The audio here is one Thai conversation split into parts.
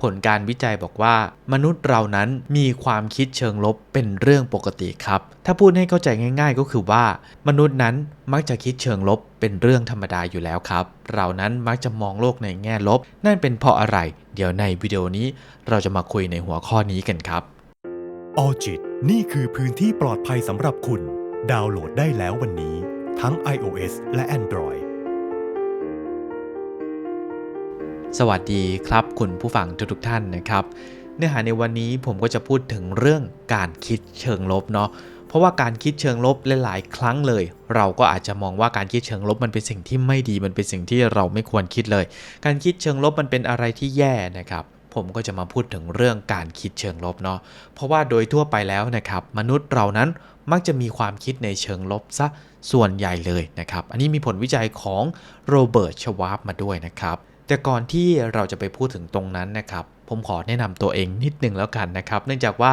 ผลการวิจัยบอกว่า มนุษย์เรานั้นมีความคิดเชิงลบเป็นเรื่องปกติครับ ถ้าพูดให้เข้าใจง่าย ๆ ก็คือว่า มนุษย์นั้นมักจะคิดเชิงลบเป็นเรื่องธรรมดาอยู่แล้วครับ เรานั้นมักจะมองโลกในแง่ลบ นั่นเป็นเพราะอะไร เดี๋ยวในวิดีโอนี้เราจะมาคุยในหัวข้อนี้กันครับออจิตนี่คือพื้นที่ปลอดภัยสำหรับคุณ ดาวน์โหลดได้แล้ววันนี้ ทั้ง iOS และ Android สวัสดีครับคุณผู้ฟังทุกๆท่านนะครับ เนื้อหาในวันนี้ผมก็จะพูดถึงเรื่องการคิดเชิงลบเนาะเพราะว่าการคิดเชิงลบหลายๆครั้งเลย เราก็อาจจะมองว่าการคิดเชิงลบมันเป็นสิ่งที่ไม่ดีมันเป็นสิ่งที่เราไม่ควรคิดเลย การคิดเชิงลบมันเป็นอะไรที่แย่นะครับผมก็จะมาพูดถึงเรื่องการคิดเชิงลบเนาะ เพราะว่าโดยทั่วไปแล้วนะครับ มนุษย์เรานั้นมักจะมีความคิดในเชิงลบซะส่วนใหญ่เลยนะครับ อันนี้มีผลวิจัยของโรเบิร์ตชวาร์ปมาด้วยนะครับ แต่ก่อนที่เราจะไปพูดถึงตรงนั้นนะครับ ผมขอแนะนำตัวเองนิดนึงแล้วกันนะครับ เนื่องจากว่า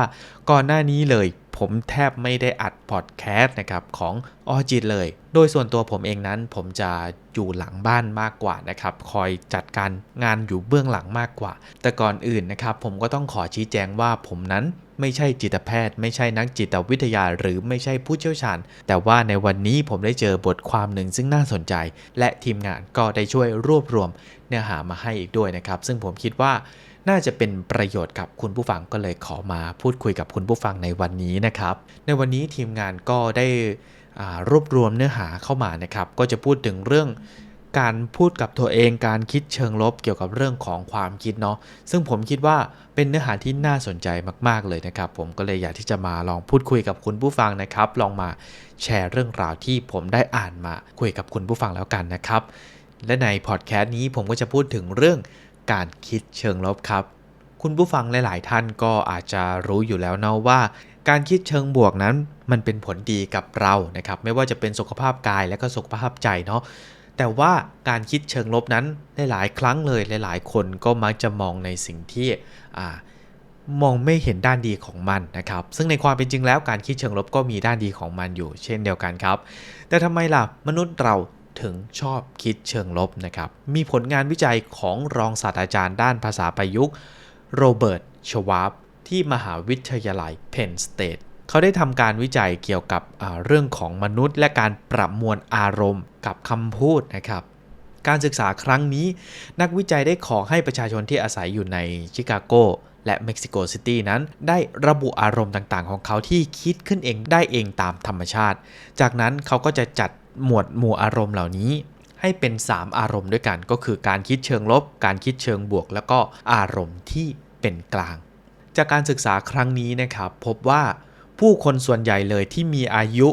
ก่อนหน้านี้เลยผมแทบไม่ได้อัดพอดแคสต์นะครับของออจิตเลย โดยส่วนตัวผมเองนั้นผมจะอยู่หลังบ้านมากกว่านะครับ คอยจัดการงานอยู่เบื้องหลังมากกว่า แต่ก่อนอื่นนะครับ ผมก็ต้องขอชี้แจงว่าผมนั้น ไม่ใช่จิตแพทย์ ไม่ใช่นักจิตวิทยา หรือไม่ใช่ผู้เชี่ยวชาญ แต่ว่าในวันนี้ผมได้เจอบทความหนึ่งซึ่งน่าสนใจ และทีมงานก็ได้ช่วยรวบรวมเนื้อหามาให้อีกด้วยนะครับ ซึ่งผมคิดว่าน่าจะเป็นประโยชน์กับคุณผู้ฟังก็เลยขอมาพูดคุยกับคุณผู้ฟังในวันนี้นะครับ ในวันนี้ทีมงานก็ได้รวบรวมเนื้อหาเข้ามานะครับ ก็จะพูดถึงเรื่อง การพูดกับตัวเองการคิดเชิงลบเกี่ยวกับเรื่องของความคิดเนาะซึ่งผมคิดว่าเป็นเนื้อหาที่น่าสนใจมาก ๆ เลยนะครับ ผมก็เลยอยากที่จะมาลองพูดคุยกับคุณผู้ฟังนะครับ ลองมาแชร์เรื่องราวที่ผมได้อ่านมาคุยกับคุณผู้ฟังแล้วกันนะครับ และในพอดแคสต์นี้ผมก็จะพูดถึงเรื่องการคิดเชิงลบครับ คุณผู้ฟังหลาย ๆ ท่านก็อาจจะรู้อยู่แล้วเนาะว่า การคิดเชิงบวกนั้นมันเป็นผลดีกับเรานะครับ ไม่ว่าจะเป็นสุขภาพกายและก็สุขภาพใจเนาะ แต่ว่าการคิดเชิงลบนั้นหลายๆครั้งเลยหลาย ๆ คนก็มักจะมองในสิ่งที่มองไม่เห็นด้านดีของมันนะครับ ซึ่งในความเป็นจริงแล้วการคิดเชิงลบก็มีด้านดีของมันอยู่ เช่นเดียวกันครับ แต่ทำไมล่ะมนุษย์เราถึงชอบคิดเชิงลบนะครับ มีผลงานวิจัยของรองศาสตราจารย์ด้านภาษาประยุกต์โรเบิร์ตชวาร์ปที่มหาวิทยาลัยเพนสเตท เขาได้ทำการวิจัยเกี่ยวกับเรื่องของมนุษย์และการประมวลอารมณ์กับคำพูดนะครับ การศึกษาครั้งนี้นักวิจัยได้ขอให้ประชาชนที่อาศัยอยู่ในชิคาโกและเม็กซิโกซิตี้นั้น ได้ระบุอารมณ์ต่างๆ ของเขาที่คิดขึ้นเองได้เองตามธรรมชาติ จากนั้นเขาก็จะจัดหมวดหมู่อารมณ์เหล่านี้ ให้เป็น 3 อารมณ์ด้วยกัน ก็คือการคิดเชิงลบ การคิดเชิงบวก แล้วก็อารมณ์ที่เป็นกลาง จากการศึกษาครั้งนี้นะครับ พบว่า ผู้คนส่วนใหญ่เลยที่มีอายุ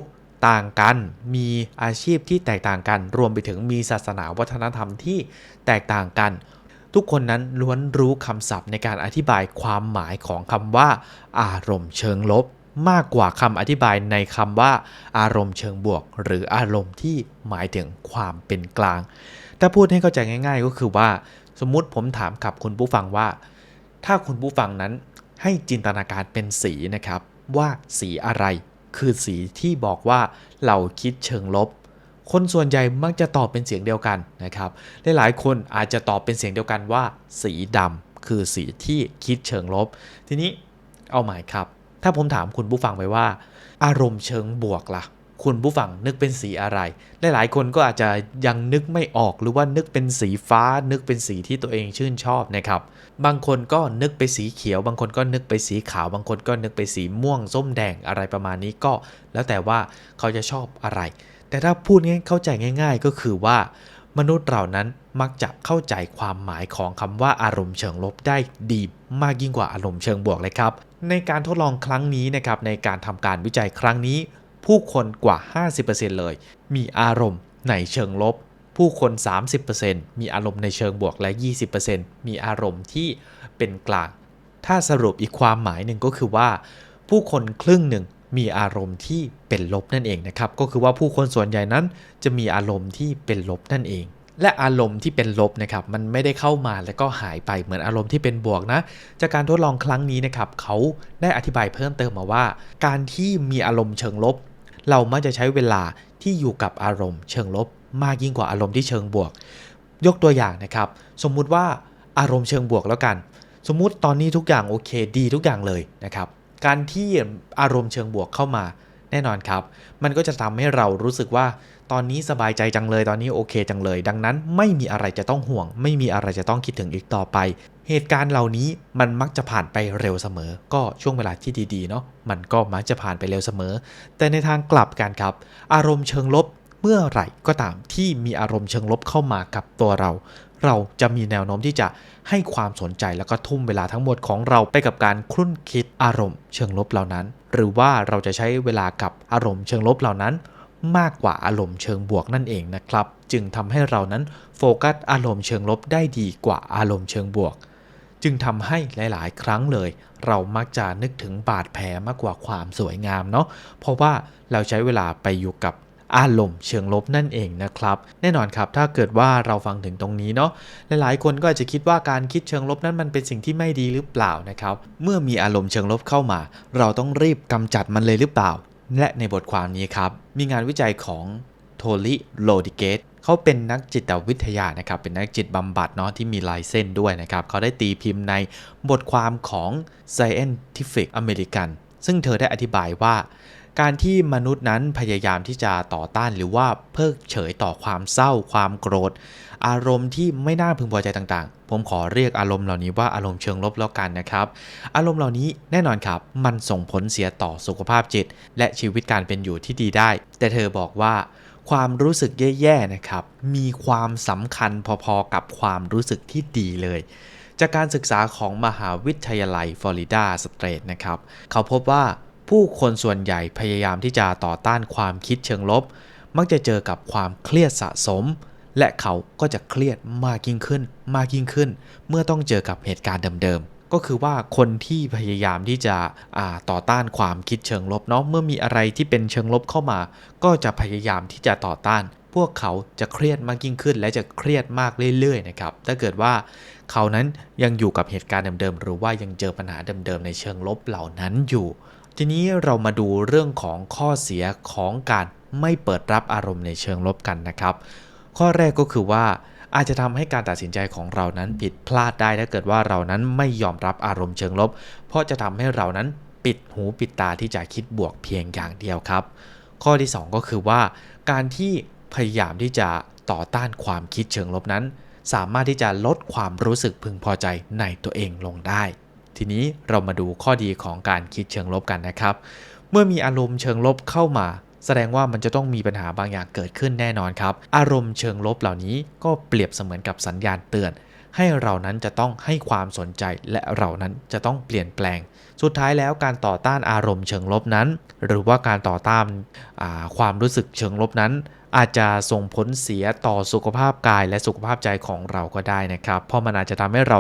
ต่างกัน มีอาชีพที่แตกต่างกัน รวมไปถึงมีศาสนาวัฒนธรรมที่แตกต่างกัน ทุกคนนั้นล้วนรู้คำศัพท์ในการอธิบายความหมายของคำว่า อารมณ์เชิงลบ มากกว่าคำอธิบายในคำว่า อารมณ์เชิงบวก หรืออารมณ์ที่หมายถึงความเป็นกลาง ถ้าพูดให้เข้าใจง่าย ๆ ก็คือว่า สมมุติผมถามกับคุณผู้ฟังว่า ถ้าคุณผู้ฟังนั้นให้จินตนาการเป็นสีนะครับ ว่าสีอะไร คือสีที่บอกว่าเราคิดเชิงลบ คนส่วนใหญ่มักจะตอบเป็นเสียงเดียวกันนะครับหลายๆคนอาจจะตอบเป็นเสียงเดียวกันว่า สีดำคือสีที่คิดเชิงลบ ทีนี้เอาหมายครับ ถ้าผมถามคุณผู้ฟังไปว่า อารมณ์เชิงบวกล่ะ คุณผู้ฟังนึกเป็นสีอะไร หลายๆ คนก็อาจจะยังนึกไม่ออกหรือว่านึกเป็นสีฟ้า นึกเป็นสีที่ตัวเองชื่นชอบนะครับ บางคนก็นึกไปสีเขียว บางคนก็นึกไปสีขาว บางคนก็นึกไปสีม่วงส้มแดงอะไรประมาณนี้ก็ แล้วแต่ว่าเขาจะชอบอะไร แต่ถ้าพูดง่ายเข้าใจง่าย ๆ ก็คือว่า มนุษย์เรานั้นมักจะเข้าใจความหมายของคำว่าอารมณ์เชิงลบได้ดีมากยิ่งกว่าอารมณ์เชิงบวกเลยครับในการทดลองครั้งนี้นะครับในการทำการวิจัยครั้งนี้ ผู้คนกว่า 50%เลย มีอารมณ์ในเชิงลบ ผู้คน 30%มีอารมณ์ในเชิงบวกและ 20%มีอารมณ์ที่เป็นกลาง ถ้าสรุปอีกความหมายหนึ่งก็คือว่า ผู้คนครึ่งหนึ่งมีอารมณ์ที่เป็นลบนั่นเองนะครับ ก็คือว่าผู้คนส่วนใหญ่นั้นจะมีอารมณ์ที่เป็นลบนั่นเอง และอารมณ์ที่เป็นลบนะครับ มันไม่ได้เข้ามาแล้วก็หายไปเหมือนอารมณ์ที่เป็นบวกนะ จากการทดลองครั้งนี้นะครับ เขาได้อธิบายเพิ่มเติมมาว่า การที่มีอารมณ์เชิงลบ เรามักจะใช้เวลาที่อยู่กับอารมณ์ เชิงลบมากยิ่งกว่าอารมณ์ที่เชิงบวก ยกตัวอย่างนะครับ สมมุติว่าอารมณ์เชิงบวกแล้วกัน สมมุติตอนนี้ทุกอย่างโอเคดีทุกอย่างเลยนะครับ การที่อารมณ์เชิงบวกเข้ามาแน่นอนครับ มันก็จะทำให้เรารู้สึกว่าตอนนี้สบายใจจังเลย ตอนนี้โอเคจังเลย ดังนั้นไม่มีอะไรจะต้องห่วง ไม่มีอะไรจะต้องคิดถึงอีกต่อไป เหตุการณ์เหล่านี้มันมักจะผ่านไปเร็วเสมอ ก็ช่วงเวลาที่ดีๆเนาะมันก็มักจะผ่านไปเร็วเสมอ แต่ในทางกลับกันครับ อารมณ์เชิงลบเมื่อไหร่ก็ตามที่มีอารมณ์เชิงลบเข้ามากับตัวเรา เราจะมีแนวโน้มที่จะให้ความสนใจแล้วก็ทุ่มเวลาทั้งหมดของเราไปกับการคลุ่นคิดอารมณ์เชิงลบเหล่านั้น หรือว่าเราจะใช้เวลากับอารมณ์เชิงลบเหล่านั้น มากกว่าอารมณ์เชิงบวกนั่นเองนะครับ จึงทำให้เรานั้นโฟกัสอารมณ์เชิงลบได้ดีกว่าอารมณ์เชิงบวก จึงทำให้หลาย ๆ ครั้งเลย เรามักจะนึกถึงบาดแผลมากกว่าความสวยงามเนาะเพราะว่าเราใช้เวลาไปอยู่กับอารมณ์เชิงลบนั่นเองนะครับ แน่นอนครับถ้าเกิดว่าเราฟังถึงตรงนี้เนาะหลายๆ คนก็อาจจะคิดว่าการคิดเชิงลบนั้นมันเป็นสิ่งที่ไม่ดีหรือเปล่านะครับ เมื่อมีอารมณ์เชิงลบเข้ามา เราต้องรีบกำจัดมันเลยหรือเปล่า และในบทความนี้ครับ มีงานวิจัยของโทลิโลดิเกต เขาเป็นนักจิตวิทยานะครับ เป็นนักจิตบำบัดเนาะที่มีลายเส้นด้วยนะครับ เขาได้ตีพิมพ์ในบทความของ Scientific American ซึ่งเธอได้อธิบายว่า การที่มนุษย์นั้นพยายามที่จะต่อต้านหรือว่าเพิกเฉยต่อความเศร้า ความโกรธ อารมณ์ที่ไม่น่าพึงพอใจต่างๆ ผมขอเรียกอารมณ์เหล่านี้ว่าอารมณ์เชิงลบแล้วกันนะครับ อารมณ์เหล่านี้แน่นอนครับ มันส่งผลเสียต่อสุขภาพจิต และชีวิตการเป็นอยู่ที่ดีได้ แต่เธอบอกว่า ความรู้สึกแย่ๆนะครับ มีความสำคัญพอๆกับความรู้สึกที่ดีเลย จากการศึกษาของมหาวิทยาลัยฟลอริดาสเตรทนะครับ เขาพบว่าผู้คนส่วนใหญ่พยายามที่จะต่อต้านความคิดเชิงลบ มักจะเจอกับความเครียดสะสม และเขาก็จะเครียดมากยิ่งขึ้น มากยิ่งขึ้น เมื่อต้องเจอกับเหตุการณ์เดิมๆ ก็คือว่าคนที่พยายามที่จะต่อต้านความคิดเชิงลบเนาะเมื่อมีอะไรที่เป็นเชิงลบเข้ามา ก็จะพยายามที่จะต่อต้าน พวกเขาจะเครียดมากยิ่งขึ้น และจะเครียดมากเรื่อยๆนะครับถ้าเกิดว่าเขานั้นยังอยู่กับเหตุการณ์เดิมๆหรือว่ายังเจอปัญหาเดิมๆในเชิงลบเหล่านั้นอยู่ ทีนี้เรามาดูเรื่องของข้อเสียของการไม่เปิดรับอารมณ์ในเชิงลบกันนะครับ ข้อแรกก็คือว่า อาจจะทำให้การตัดสินใจของเรานั้นผิดพลาดได้ถ้าเกิดว่าเรานั้นไม่ยอมรับอารมณ์เชิงลบ เพราะจะทำให้เรานั้นปิดหูปิดตาที่จะคิดบวกเพียงอย่างเดียวครับ ข้อที่ 2 ก็คือว่า การที่พยายามที่จะต่อต้านความคิดเชิงลบนั้น สามารถที่จะลดความรู้สึกพึงพอใจในตัวเองลงได้ ทีนี้เรามาดูข้อดีของการคิดเชิงลบกันนะครับ เมื่อมีอารมณ์เชิงลบเข้ามา แสดงว่ามันจะต้องมีปัญหาบางอย่างเกิดขึ้นแน่นอนครับ อารมณ์เชิงลบเหล่านี้ก็เปรียบเสมือนกับสัญญาณเตือน ให้เรานั้นจะต้องให้ความสนใจและเรานั้นจะต้องเปลี่ยนแปลง สุดท้ายแล้วการต่อต้านอารมณ์เชิงลบนั้น หรือว่าการต่อต้านาความรู้สึกเชิงลบนั้นอาจจะส่งผลเสียต่อสุขภาพกายและสุขภาพใจของเราก็ได้นะครับ เพราะมันอาจจะทำให้เรา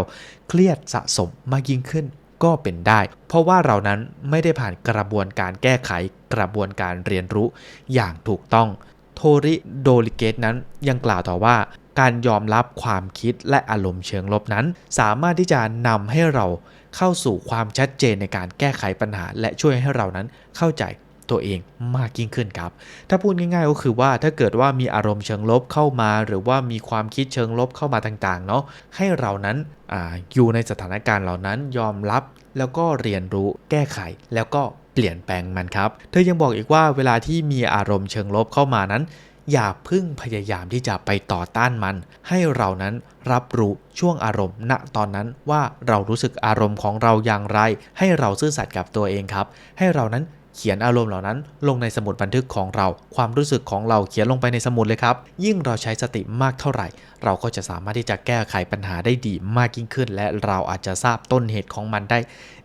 เครียดสะสมมากยิ่งขึ้น ก็เป็นได้ เพราะว่าเรานั้นไม่ได้ผ่านกระบวนการแก้ไขกระบวนการเรียนรู้อย่างถูกต้อง โทริโดลิเกตนั้นยังกล่าวต่อว่า การยอมรับความคิดและอารมณ์เชิงลบนั้น สามารถที่จะนำให้เราเข้าสู่ความชัดเจนในการแก้ไขปัญหา และช่วยให้เรานั้นเข้าใจ ตัวเองมากยิ่งขึ้นครับ ถ้าพูดง่ายๆก็คือว่าถ้าเกิดว่ามีอารมณ์เชิงลบเข้ามา หรือว่ามีความคิดเชิงลบเข้ามาต่างๆเนาะให้เรานั้นออยู่ในสถานการณ์เหล่านั้นยอมรับแล้วก็เรียนรู้แก้ไขแล้วก็เปลี่ยนแปลงมันครับ เธอยังบอกอีกว่าเวลาที่มีอารมณ์เชิงลบเข้ามานั้น อย่าพึ่งพยายามที่จะไปต่อต้านมัน ให้เรานั้นรับรู้ช่วงอารมณ์ ณตอนนั้นว่าเรารู้สึกอารมณ์ของเราอย่างไร ให้เราซื่อสัตย์กับตัวเองครับ ให้เรานั้น เขียนอารมณ์เหล่านั้น ลงในสมุดบันทึกของเรา ความรู้สึกของเราเขียนลงไปในสมุดเลยครับ ยิ่งเราใช้สติมากเท่าไหร่ เราก็จะสามารถที่จะแก้ไขปัญหาได้ดีมากยิ่งขึ้น และเราอาจจะทราบต้นเหตุของมันได้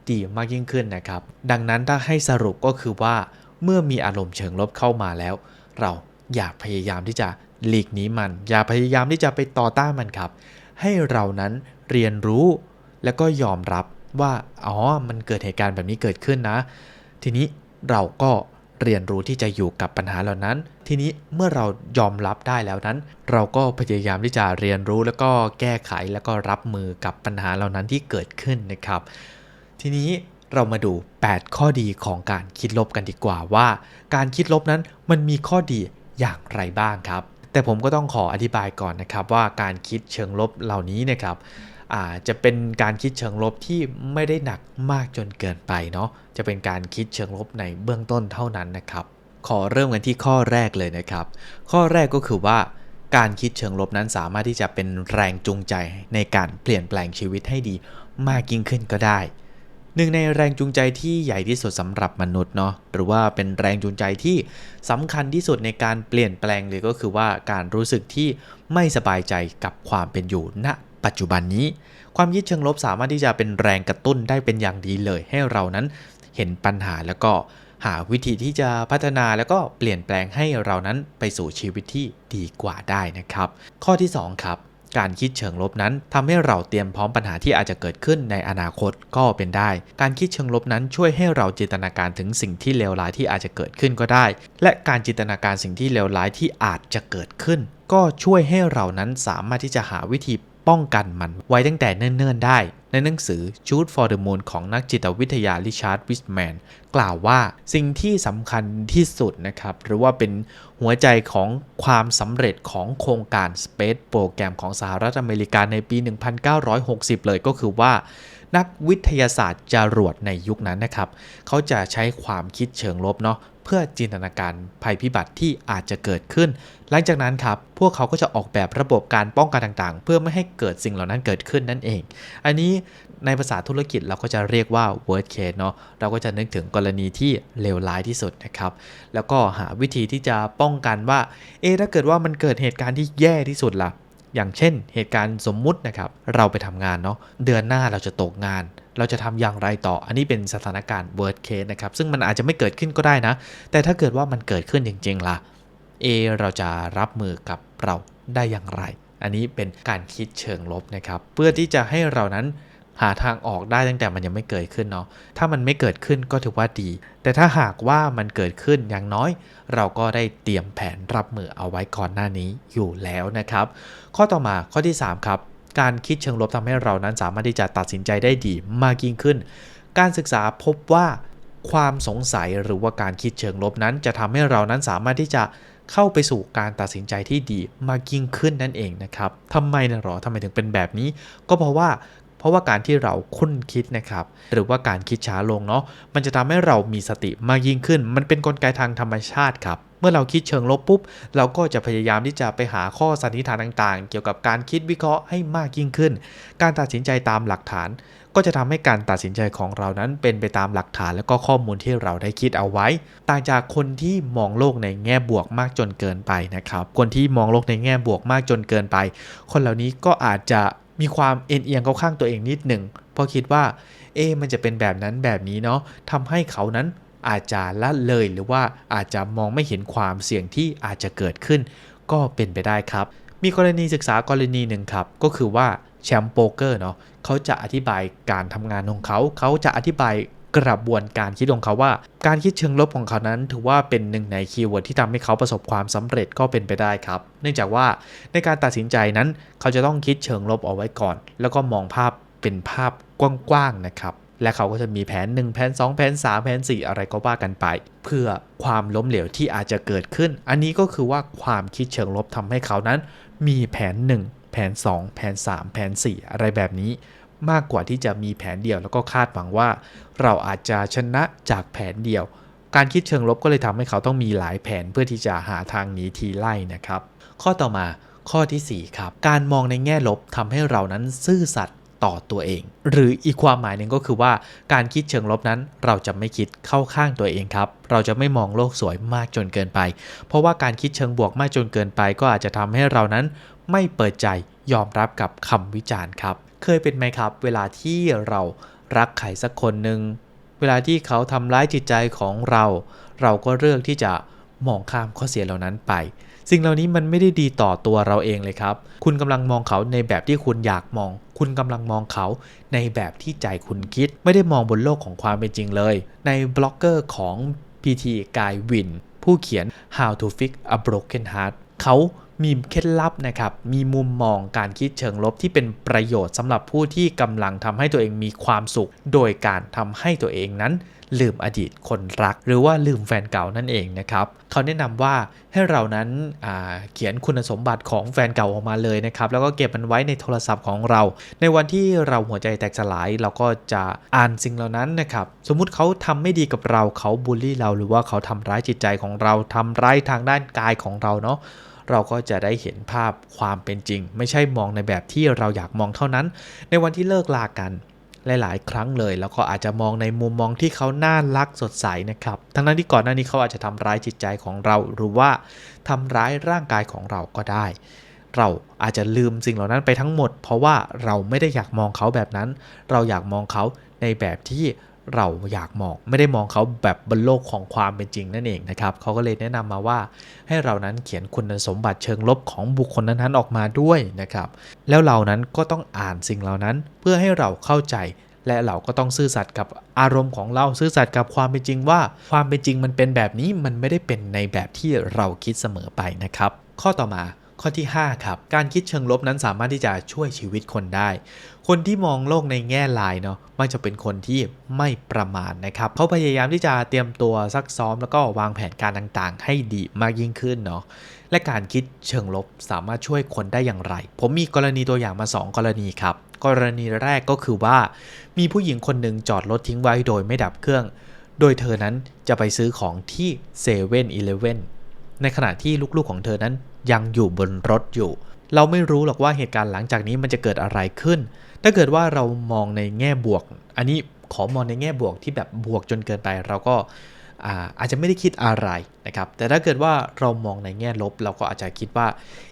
ดีมากยิ่งขึ้นนะครับ ดังนั้นถ้าให้สรุปก็คือว่า เมื่อมีอารมณ์เชิงลบเข้ามาแล้ว เราอย่าพยายามที่จะหลีกหนีมัน อย่าพยายามที่จะไปต่อต้านมันครับ ให้เรานั้นเรียนรู้แล้วก็ยอมรับว่า อ๋อ มันเกิดเหตุการณ์แบบนี้เกิดขึ้นนะ ทีนี้ เราก็เรียนรู้ที่จะอยู่กับปัญหาเหล่านั้น ทีนี้เมื่อเรายอมรับได้แล้วนั้น เราก็พยายามที่จะเรียนรู้แล้วก็แก้ไขแล้วก็รับมือกับปัญหาเหล่านั้นที่เกิดขึ้นนะครับ ทีนี้เรามาดู 8 ข้อดีของการคิดลบกันดีกว่าว่า การคิดลบนั้นมันมีข้อดีอย่างไรบ้างครับ แต่ผมก็ต้องขออธิบายก่อนนะครับว่าการคิดเชิงลบเหล่านี้นะครับ จจะเป็นการคิดเชิงลบที่ไม่ได้หนักมากจนเกินไปเนาะจะเป็นการคิดเชิงลบในเบื้องต้นเท่านั้นนะครับ ขอเริ่มกันที่ข้อแรกเลยนะครับ ข้อแรกก็คือว่าการคิดเชิงลบนั้นสามารถที่จะเป็นแรงจูงใจในการเปลี่ยนแปลงชีวิตให้ดีมากยิ่งขึ้นก็ได้หนึ่งในแรงจูงใจที่ใหญ่ที่สุดสำหรับมนุษย์เนาะหรือว่าเป็นแรงจูงใจที่สำคัญที่สุดในการเปลี่ยนแปลงเลยก็คือว่าการรู้สึกที่ไม่สบายใจกับความเป็นอยู่ณ ปัจจุบันนี้ ความคิดเชิงลบสามารถที่จะเป็นแรงกระตุ้นได้เป็นอย่างดีเลย ให้เรานั้นเห็นปัญหาแล้วก็หาวิธีที่จะพัฒนาแล้วก็เปลี่ยนแปลงให้เรานั้นไปสู่ชีวิตที่ดีกว่าได้นะครับ ข้อที่ 2 ครับ การคิดเชิงลบนั้นทำให้เราเตรียมพร้อมปัญหาที่อาจจะเกิดขึ้นในอนาคตก็เป็นได้ การคิดเชิงลบนั้นช่วยให้เราจินตนาการถึงสิ่งที่เลวร้ายที่อาจจะเกิดขึ้นก็ได้ และการจินตนาการสิ่งที่เลวร้ายที่อาจจะเกิดขึ้น ก็ช่วยให้เรานั้นสามารถที่จะหาวิธี ป้องกันมันไว้ตั้งแต่เนิ่นๆได้ ในหนังสือ Shoot for the Moon ของนักจิตวิทยาริชาร์ดวิสแมนกล่าวว่าสิ่งที่สำคัญที่สุดนะครับ หรือว่าเป็นหัวใจของความสำเร็จของโครงการ Space Program ของสหรัฐอเมริกาในปี 1960 เลยก็คือว่านักวิทยาศาสตร์จรวดในยุคนั้นนะครับ เขาจะใช้ความคิดเชิงลบเนาะ เพื่อจินตนาการภัยพิบัติที่อาจจะเกิดขึ้น หลังจากนั้นครับพวกเขาก็จะออกแบบระบบการป้องกันต่างๆ เพื่อไม่ให้เกิดสิ่งเหล่านั้นเกิดขึ้นนั่นเอง อันนี้ในภาษาธุรกิจเราก็จะเรียกว่า worst case เนาะเราก็จะนึกถึงกรณีที่เลวร้ายที่สุดนะครับ แล้วก็หาวิธีที่จะป้องกันว่า เอ๊ถ้าเกิดว่ามันเกิดเหตุการณ์ที่แย่ที่สุดล่ะ อย่างเช่น เหตุการณ์สมมุตินะครับ เราไปทำงานเนาะเดือนหน้าเราจะตกงาน เราจะทำอย่างไรต่อ อันนี้เป็นสถานการณ์ worst case นะครับ ซึ่งมันอาจจะไม่เกิดขึ้นก็ได้นะ แต่ถ้าเกิดว่ามันเกิดขึ้นจริงๆล่ะ เอ เราจะรับมือกับเราได้อย่างไร อันนี้เป็นการคิดเชิงลบนะครับ เพื่อที่จะให้เรานั้นหาทางออกได้ตั้งแต่มันยังไม่เกิดขึ้นเนาะ ถ้ามันไม่เกิดขึ้นก็ถือว่าดี แต่ถ้าหากว่ามันเกิดขึ้นอย่างน้อย เราก็ได้เตรียมแผนรับมือเอาไว้ก่อนหน้านี้อยู่แล้วนะครับ ข้อต่อมาข้อที่ 3 ครับ การคิดเชิงลบทำให้เรานั้นสามารถที่จะตัดสินใจได้ดีมากยิ่งขึ้น การศึกษาพบว่าความสงสัยหรือว่าการคิดเชิงลบนั้น จะทำให้เรานั้นสามารถที่จะเข้าไปสู่การตัดสินใจที่ดีมากยิ่งขึ้นนั่นเองนะครับทำไมนะหรอทำไมถึงเป็นแบบนี้ ก็เพราะว่าเพราะว่าการที่เราคุ้นคิดนะครับ หรือว่าการคิดช้าลงเนาะมันจะทำให้เรามีสติมากยิ่งขึ้น มันเป็นนกลไกทางธรรมชาติครับ เมื่อเราคิดเชิงลบปุ๊บ เราก็จะพยายามที่จะไปหาข้อสันนิษฐานต่างๆ เกี่ยวกับการคิดวิเคราะห์ให้มากยิ่งขึ้น การตัดสินใจตามหลักฐาน ก็จะทำให้การตัดสินใจของเรานั้นเป็นไปตามหลักฐาน และก็ข้อมูลที่เราได้คิดเอาไว้ ต่างจากคนที่มองโลกในแง่บวกมากจนเกินไปนะครับ คนที่มองโลกในแง่บวกมากจนเกินไป คนเหล่านี้ก็อาจจะมีความเอ็นเอียงเข้าข้างตัวเองนิดหนึ่งเพราะคิดว่า เอ๊มันจะเป็นแบบนั้นแบบนี้เนาะทำให้เขานั้น อาจจะละเลยหรือว่าอาจจะมองไม่เห็นความเสี่ยงที่อาจจะเกิดขึ้น ก็เป็นไปได้ครับ มีกรณีศึกษากรณีหนึ่งครับ ก็คือว่าแชมป์โป๊กเกอร์เนาะเขาจะอธิบายการทำงานของเขา เขาจะอธิบายกระบวนการคิดของเขาว่า การคิดเชิงลบของเขานั้น ถือว่าเป็นหนึ่งในคีย์เวิร์ดที่ทำให้เขาประสบความสำเร็จก็เป็นไปได้ครับ เนื่องจากว่าในการตัดสินใจนั้น เขาจะต้องคิดเชิงลบเอาไว้ก่อน แล้วก็มองภาพเป็นภาพกว้างๆนะครับ และเขาก็จะมีแผน 1 แผน 2 แผน 3 แผน 4 อะไรก็ว่ากันไป เพื่อความล้มเหลวที่อาจจะเกิดขึ้น อันนี้ก็คือว่าความคิดเชิงลบทำให้เขานั้น มีแผน 1 แผน 2 แผน 3 แผน 4 อะไรแบบนี้ มากกว่าที่จะมีแผนเดียวแล้วก็คาดหวังว่า เราอาจจะชนะจากแผนเดียว การคิดเชิงลบก็เลยทำให้เขาต้องมีหลายแผนเพื่อที่จะหาทางหนีทีไล่นะครับ ข้อต่อมาข้อทีสี่4 ครับ การมองในแง่ลบทำให้เรานั้นซื่อสัตย์ ต่อตัวเอง หรืออีกความหมายหนึ่งก็คือว่าการคิดเชิงลบนั้น เราจะไม่คิดเข้าข้างตัวเองครับ เราจะไม่มองโลกสวยมากจนเกินไป เพราะว่าการคิดเชิงบวกมากจนเกินไป ก็อาจจะทำให้เรานั้นไม่เปิดใจยอมรับกับคำวิจารณ์ครับ เคยเป็นไหมครับ เวลาที่เรารักใครสักคนหนึ่งเวลาที่เขาทำร้ายจิตใจของเรา เราก็เลือกที่จะมองข้ามข้อเสียเหล่านั้นไป สิ่งเหล่านี้มันไม่ได้ดีต่อตัวเราเองเลยครับ คุณกำลังมองเขาในแบบที่คุณอยากมอง คุณกำลังมองเขาในแบบที่ใจคุณคิด ไม่ได้มองบนโลกของความเป็นจริงเลย ในบล็อกเกอร์ของ PT กายวิน ผู้เขียน How to Fix a Broken Heart เขามีเคล็ดลับนะครับ มีมุมมองการคิดเชิงลบที่เป็นประโยชน์สำหรับผู้ที่กำลังทำให้ตัวเองมีความสุข โดยการทำให้ตัวเองนั้น ลืมอดีตคนรัก หรือว่าลืมแฟนเก่านั่นเองนะครับเขาแนะนำว่าให้เรานั้นเขียนคุณสมบัติของแฟนเก่าออกมาเลยนะครับแล้วก็เก็บมันไว้ในโทรศัพท์ของเรา ในวันที่เราหัวใจแตกสลาย เราก็จะอ่านสิ่งเหล่านั้นนะครับสมมุติเขาทำไม่ดีกับเราเขาบูลลี่เราหรือว่าเขาทำร้ายจิตใจของเราทำร้ายทางด้านกายของเราเนาะเราก็จะได้เห็นภาพความเป็นจริง ไม่ใช่มองในแบบที่เราอยากมองเท่านั้น ในวันที่เลิกลากัน หลาย ๆ ครั้งเลย แล้วก็อาจจะมองในมุมมองที่เขาน่ารักสดใสนะครับ ทั้งนั้นที่ก่อนหน้านี้เขาอาจจะทำร้ายจิตใจของเรา หรือว่าทำร้ายร่างกายของเราก็ได้ เราอาจจะลืมสิ่งเหล่านั้นไปทั้งหมด เพราะว่าเราไม่ได้อยากมองเขาแบบนั้น เราอยากมองเขาในแบบที่ เราอยากมอง ไม่ได้มองเขาแบบบนโลกของความเป็นจริงนั่นเองนะครับเขาก็เลยแนะนำมาว่าให้เรานั้นเขียนคุณสมบัติเชิงลบของบุคคลนั้นๆออกมาด้วยนะครับแล้วเรานั้นก็ต้องอ่านสิ่งเหล่านั้นเพื่อให้เราเข้าใจและเราก็ต้องซื่อสัตย์กับอารมณ์ของเราซื่อสัตย์กับความเป็นจริงว่า ความเป็นจริงมันเป็นแบบนี้มันไม่ได้เป็นในแบบที่เราคิดเสมอไปนะครับ ข้อต่อมาข้อที่ 5 ครับ การคิดเชิงลบนั้นสามารถที่จะช่วยชีวิตคนได้ คนที่มองโลกในแง่ลายเนาะมักจะเป็นคนที่ไม่ประมาทนะครับเขาพยายามที่จะเตรียมตัวซักซ้อมแล้วก็วางแผนการต่างๆ ให้ดีมากยิ่งขึ้นเนาะและการคิดเชิงลบสามารถช่วยคนได้อย่างไร ผมมีกรณีตัวอย่างมา 2 กรณีครับ กรณีแรกก็คือว่า มีผู้หญิงคนหนึ่งจอดรถทิ้งไว้โดยไม่ดับเครื่อง โดยเธอนั้นจะไปซื้อของที่เซเว่นอีเลฟเว่นในขณะที่ลูกๆของเธอนั้นยังอยู่บนรถอยู่ เราไม่รู้หรอกว่าเหตุการณ์หลังจากนี้มันจะเกิดอะไรขึ้น ถ้าเกิดว่าเรามองในแง่บวก อันนี้ขอมองในแง่บวกที่แบบบวกจนเกินไป เราก็อาอาจจะไม่ได้คิดอะไรนะครับ แต่ถ้าเกิดว่าเรามองในแง่ลบ เราก็อาจจะคิดว่า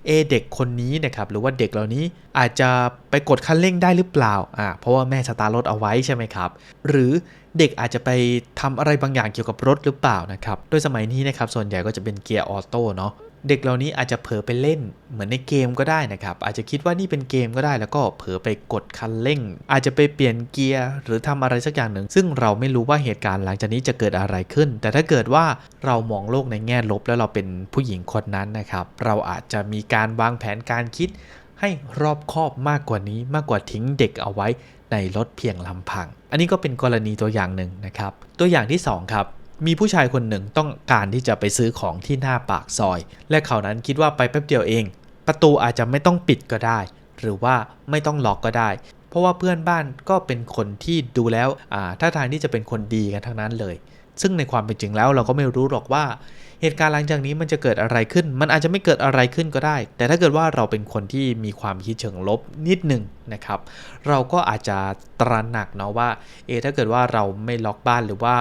เอเด็กคนนี้นะครับหรือว่าเด็กเหล่านี้อาจจะไปกดคันเร่งได้หรือเปล่าอ่าเพราะว่าแม่สตาร์รถเอาไว้ใช่ไหมครับ หรือ เด็กอาจจะไปทำอะไรบางอย่างเกี่ยวกับรถหรือเปล่านะครับ โดยสมัยนี้นะครับส่วนใหญ่ก็จะเป็นเกียร์ออโต้เนาะเด็กเหล่านี้อาจจะเผลอไปเล่นเหมือนในเกมก็ได้นะครับ อาจจะคิดว่านี่เป็นเกมก็ได้ แล้วก็เผลอไปกดคันเร่ง อาจจะไปเปลี่ยนเกียร์หรือทำอะไรสักอย่างหนึ่ง ซึ่งเราไม่รู้ว่าเหตุการณ์หลังจากนี้จะเกิดอะไรขึ้น แต่ถ้าเกิดว่าเรามองโลกในแง่ลบแล้วเราเป็นผู้หญิงคนนั้นนะครับ เราอาจจะมีการวางแผนการคิดให้รอบคอบมากกว่านี้มากกว่าทิ้งเด็กเอาไว้ ในรถเพียงลำพัง อันนี้ก็เป็นกรณีตัวอย่างหนึ่งนะครับ ตัวอย่างที่สองครับ มีผู้ชายคนหนึ่งต้องการที่จะไปซื้อของที่หน้าปากซอย และเขานั้นคิดว่าไปแป๊บเดียวเอง ประตูอาจจะไม่ต้องปิดก็ได้ หรือว่าไม่ต้องล็อกก็ได้ เพราะว่าเพื่อนบ้านก็เป็นคนที่ดูแล้วท่าทางที่จะเป็นคนดีกันทั้งนั้นเลย ซึ่งในความเป็นจริงแล้วเราก็ไม่รู้หรอกว่า เหตุการณ์หลังจากนี้มันจะเกิดอะไรขึ้น มันอาจจะไม่เกิดอะไรขึ้นก็ได้ แต่ถ้าเกิดว่าเราเป็นคนที่มีความคิดเชิงลบนิดหนึ่งนะครับ เราก็อาจจะตระหนักเนาะว่า เอ ถ้าเกิดว่าเราไม่ล็อกบ้านหรือว่า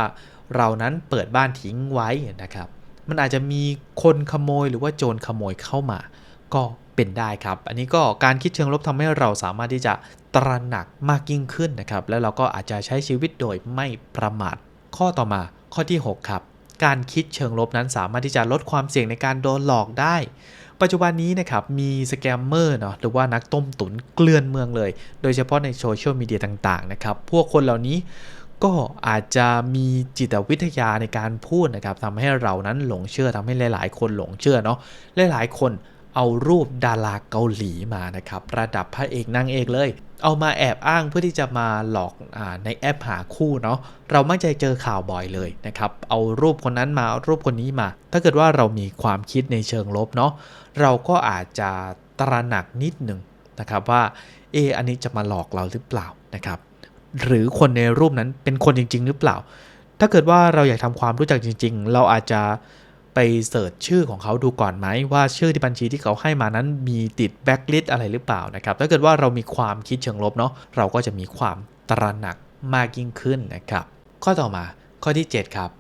เรานั้นเปิดบ้านทิ้งไว้นะครับ มันอาจจะมีคนขโมยหรือว่าโจรขโมยเข้ามา ก็เป็นได้ครับ อันนี้ก็การคิดเชิงลบทำให้เราสามารถที่จะตระหนักมากยิ่งขึ้นนะครับ แล้วเราก็อาจจะใช้ชีวิตโดยไม่ประมาท ข้อต่อมาข้อที่ 6 ครับ การคิดเชิงลบนั้นสามารถที่จะลดความเสี่ยงในการโดนหลอกได้ ปัจจุบันนี้นะครับมีสแกมเมอร์เนาะหรือว่านักต้มตุ๋นเกลื่อนเมืองเลย โดยเฉพาะในโซเชียลมีเดียต่างๆนะครับพวกคนเหล่านี้ก็อาจจะมีจิตวิทยาในการพูดนะครับทำให้เรานั้นหลงเชื่อทำให้หลาย ๆ คนหลงเชื่อเนาะหลายๆคน เอารูปดาราเกาหลีมานะครับ ระดับพระเอกนางเอกเลย เอามาแอบอ้างเพื่อที่จะมาหลอกอในแอปหาคู่เนาะเรามักจะเจอข่าวบ่อยเลยนะครับ เอารูปคนนั้นมาเอารูปคนนี้มา ถ้าเกิดว่าเรามีความคิดในเชิงลบเนาะเราก็อาจจะตระหนักนิดหนึ่งนะครับว่าเอออันนี้จะมาหลอกเราหรือเปล่านะครับ หรือคนในรูปนั้นเป็นคนจริง ๆ หรือเปล่า ถ้าเกิดว่าเราอยากทำความรู้จักจริง ๆ เราอาจจะ ไปเสิร์ชชื่อของเขาดูก่อนไหมว่าชื่อที่บัญชีที่เขาให้มานั้นมีติดแบ็กลิสอะไรหรือเปล่านะครับถ้าเกิดว่าเรามีความคิดเชิงลบเนาะเราก็จะมีความตระหนักมากยิ่งขึ้นนะครับข้อต่อมาข้อที่ 7 ครับ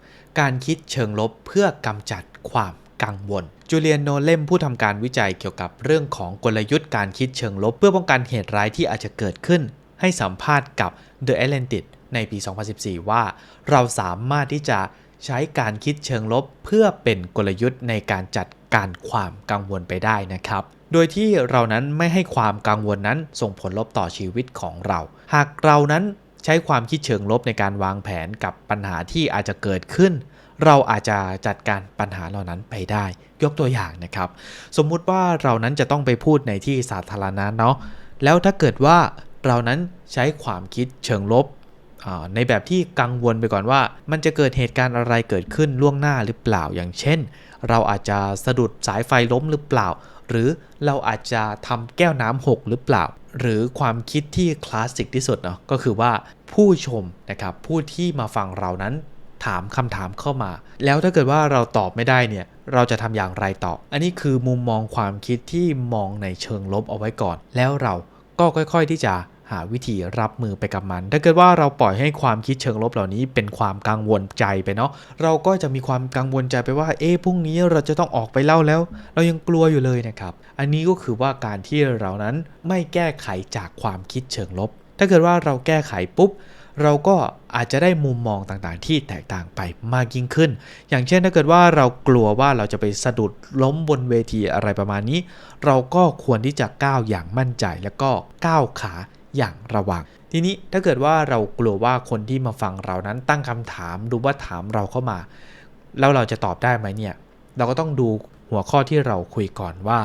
การคิดเชิงลบเพื่อกำจัดความกังวลจูเลียนโนเลมผู้ทำการวิจัยเกี่ยวกับเรื่องของกลยุทธ์การคิดเชิงลบ เพื่อป้องกันเหตุร้ายที่อาจจะเกิดขึ้น ให้สัมภาษณ์กับ The Atlantic ในปี 2014 ว่า เราสามารถที่จะ ใช้การคิดเชิงลบเพื่อเป็นกลยุทธ์ในการจัดการความกังวลไปได้นะครับ โดยที่เรานั้นไม่ให้ความกังวลนั้นส่งผลลบต่อชีวิตของเรา หากเรานั้นใช้ความคิดเชิงลบในการวางแผนกับปัญหาที่อาจจะเกิดขึ้น เราอาจจะจัดการปัญหาเหล่านั้นไปได้ ยกตัวอย่างนะครับ สมมุติว่าเรานั้นจะต้องไปพูดในที่สาธารณะเนาะแล้วถ้าเกิดว่าเรานั้นใช้ความคิดเชิงลบ ในแบบที่กังวลไปก่อนว่า มันจะเกิดเหตุการณ์อะไรเกิดขึ้นล่วงหน้าหรือเปล่าอย่างเช่น เราอาจจะสะดุดสายไฟล้มหรือเปล่า หรือเราอาจจะทำแก้วน้ำหกหรือเปล่า หรือความคิดที่คลาสสิกที่สุดเนาะก็คือว่าผู้ชมนะครับผู้ที่มาฟังเรานั้นถามคำถามเข้ามา แล้วถ้าเกิดว่าเราตอบไม่ได้เนี่ยเราจะทำอย่างไรต่อ อันนี้คือมุมมองความคิดที่มองในเชิงลบเอาไว้ก่อน แล้วเราก็ค่อย ๆที่จะาวิธีรับมือไปกับมัน ถ้าเกิดว่าเราปล่อยให้ความคิดเชิงลบเหล่านี้เป็นความกังวลใจไปเนาะเราก็จะมีความกังวลใจไปว่า เอ๊ะพรุ่งนี้เราจะต้องออกไปเล่าแล้ว เรายังกลัวอยู่เลยนะครับ อันนี้ก็คือว่าการที่เรานั้นไม่แก้ไขจากความคิดเชิงลบ ถ้าเกิดว่าเราแก้ไขปุ๊บเราก็อาจจะได้มุมมองต่างๆ ที่แตกต่างไปมากยิ่งขึ้น อย่างเช่นถ้าเกิดว่าเรากลัวว่าเราจะไปสะดุดล้มบนเวทีอะไรประมาณนี้ เราก็ควรที่จะก้าวอย่างมั่นใจแล้วก็ก้าวขา อย่างระวัง ทีนี้ถ้าเกิดว่าเรากลัวว่าคนที่มาฟังเรานั้นตั้งคำถามดูว่าถามเราเข้ามา แล้วเราจะตอบได้ไหมเนี่ย เราก็ต้องดูหัวข้อที่เราคุยก่อนว่า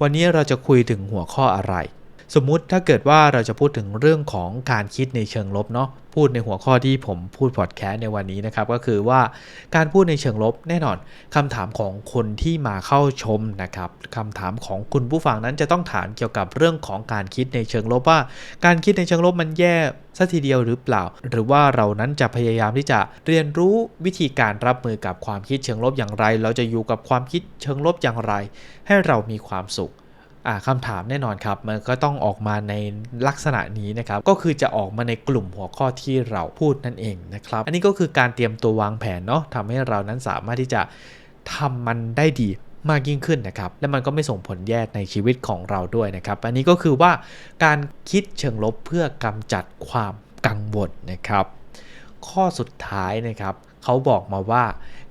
วันนี้เราจะคุยถึงหัวข้ออะไร สมมุติถ้าเกิดว่าเราจะพูดถึงเรื่องของการคิดในเชิงลบเนาะพูดในหัวข้อที่ผมพูดพอดแคสต์ในวันนี้นะครับ ก็คือว่าการพูดในเชิงลบแน่นอนคำถามของคนที่มาเข้าชมนะครับคำถามของคุณผู้ฟังนั้นจะต้องถามเกี่ยวกับเรื่องของการคิดในเชิงลบว่า การคิดในเชิงลบมันแย่สัทีเดียวหรือเปล่า หรือว่าเรานั้นจะพยายามที่จะเรียนรู้วิธีการรับมือกับความคิดเชิงลบอย่างไร เราจะอยู่กับความคิดเชิงลบอย่างไร ให้เรามีความสุข อ่าคำถามแน่นอนครับ มันก็ต้องออกมาในลักษณะนี้นะครับ ก็คือจะออกมาในกลุ่มหัวข้อที่เราพูดนั่นเองนะครับ อันนี้ก็คือการเตรียมตัววางแผนเนาะทำให้เรานั้นสามารถที่จะทำมันได้ดีมากยิ่งขึ้นนะครับ และมันก็ไม่ส่งผลแย่ในชีวิตของเราด้วยนะครับ อันนี้ก็คือว่าการคิดเชิงลบเพื่อกำจัดความกังวลนะครับ ข้อสุดท้ายนะครับเขาบอกมาว่า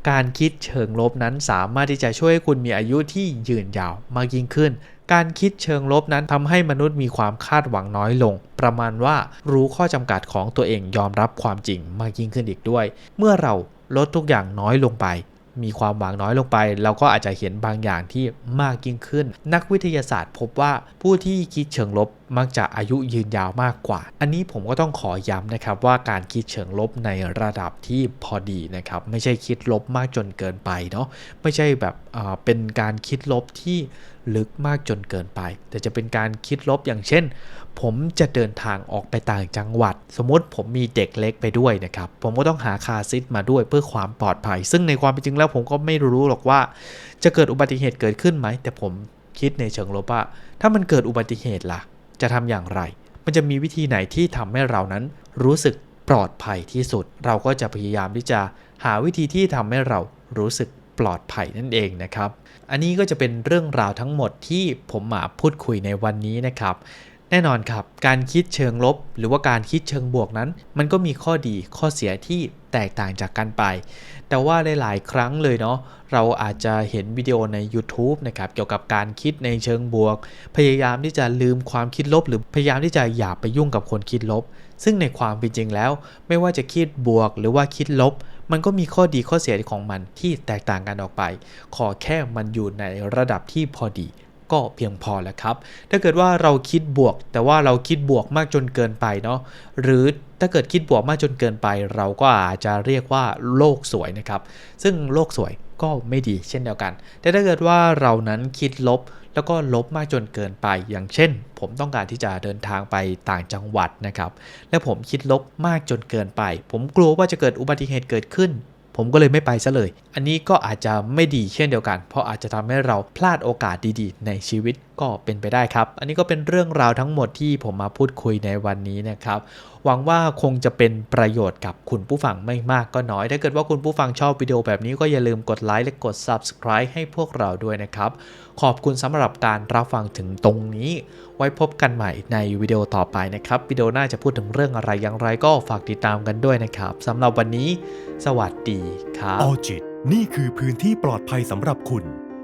การคิดเชิงลบนั้นสามารถที่จะช่วยให้คุณมีอายุที่ยืนยาวมากยิ่งขึ้น การคิดเชิงลบนั้นทำให้มนุษย์มีความคาดหวังน้อยลง ประมาณว่ารู้ข้อจำกัดของตัวเองยอมรับความจริงมากยิ่งขึ้นอีกด้วย เมื่อเราลดทุกอย่างน้อยลงไป มีความหวังน้อยลงไป เราก็อาจจะเห็นบางอย่างที่มากยิ่งขึ้น นักวิทยาศาสตร์พบว่าผู้ที่คิดเชิงลบมักจะอายุยืนยาวมากกว่า อันนี้ผมก็ต้องขอย้ำนะครับว่าการคิดเชิงลบในระดับที่พอดีนะครับ ไม่ใช่คิดลบมากจนเกินไปเนาะไม่ใช่แบบเป็นการคิดลบที่ ลึกมากจนเกินไป แต่จะเป็นการคิดลบอย่างเช่น ผมจะเดินทางออกไปต่างจังหวัด สมมติผมมีเด็กเล็กไปด้วยนะครับ ผมก็ต้องหาคาร์ซิทมาด้วยเพื่อความปลอดภัย ซึ่งในความเป็นจริงแล้วผมก็ไม่รู้หรอกว่า จะเกิดอุบัติเหตุเกิดขึ้นไหม แต่ผมคิดในเชิงลบว่า ถ้ามันเกิดอุบัติเหตุล่ะ จะทำอย่างไร มันจะมีวิธีไหนที่ทำให้เรานั้น รู้สึกปลอดภัยที่สุด เราก็จะพยายามที่จะหาวิธีที่ทำให้เรารู้สึกปลอดภัยนั่นเองนะครับ อันนี้ก็จะเป็นเรื่องราวทั้งหมดที่ผมมาพูดคุยในวันนี้นะครับ แน่นอนครับ การคิดเชิงลบ หรือว่าการคิดเชิงบวกนั้น มันก็มีข้อดีข้อเสียที่แตกต่างจากกันไป แต่ว่าหลาย ๆ ครั้งเลยเนาะ เราอาจจะเห็นวิดีโอใน YouTube นะครับ เกี่ยวกับการคิดในเชิงบวก พยายามที่จะลืมความคิดลบ หรือพยายามที่จะอย่าไปยุ่งกับคนคิดลบ ซึ่งในความเป็นจริงแล้ว ไม่ว่าจะคิดบวกหรือว่าคิดลบ มันก็มีข้อดีข้อเสียของมันที่แตกต่างกันออกไป ขอแค่มันอยู่ในระดับที่พอดีก็เพียงพอแล้วครับ ถ้าเกิดว่าเราคิดบวก แต่ว่าเราคิดบวกมากจนเกินไปเนาะ หรือถ้าเกิดคิดบวกมากจนเกินไป เราก็อาจจะเรียกว่าโลกสวยนะครับ ซึ่งโลกสวยก็ไม่ดีเช่นเดียวกัน แต่ถ้าเกิดว่าเรานั้นคิดลบ แล้วก็ลบมากจนเกินไป อย่างเช่น ผมต้องการที่จะเดินทางไปต่างจังหวัดนะครับ และผมคิดลบมากจนเกินไป ผมกลัวว่าจะเกิดอุบัติเหตุเกิดขึ้น ผมก็เลยไม่ไปซะเลย อันนี้ก็อาจจะไม่ดีเช่นเดียวกัน เพราะอาจจะทำให้เราพลาดโอกาสดีๆ ในชีวิต ก็เป็นไปได้ครับ อันนี้ก็เป็นเรื่องราวทั้งหมดที่ผมมาพูดคุยในวันนี้นะครับ หวังว่าคงจะเป็นประโยชน์กับคุณผู้ฟังไม่มากก็น้อย ถ้าเกิดว่าคุณผู้ฟังชอบวิดีโอแบบนี้ก็อย่าลืมกดไลค์และกด Subscribe ให้พวกเราด้วยนะครับ ขอบคุณสำหรับการรับฟังถึงตรงนี้ ไว้พบกันใหม่ในวิดีโอต่อไปนะครับวิดีโอหน้าจะพูดถึงเรื่องอะไรอย่างไรก็ฝากติดตามกันด้วยนะครับสำหรับวันนี้ สวัสดีครับ ออจิต นี่คือพื้นที่ปลอดภัยสำหรับคุณ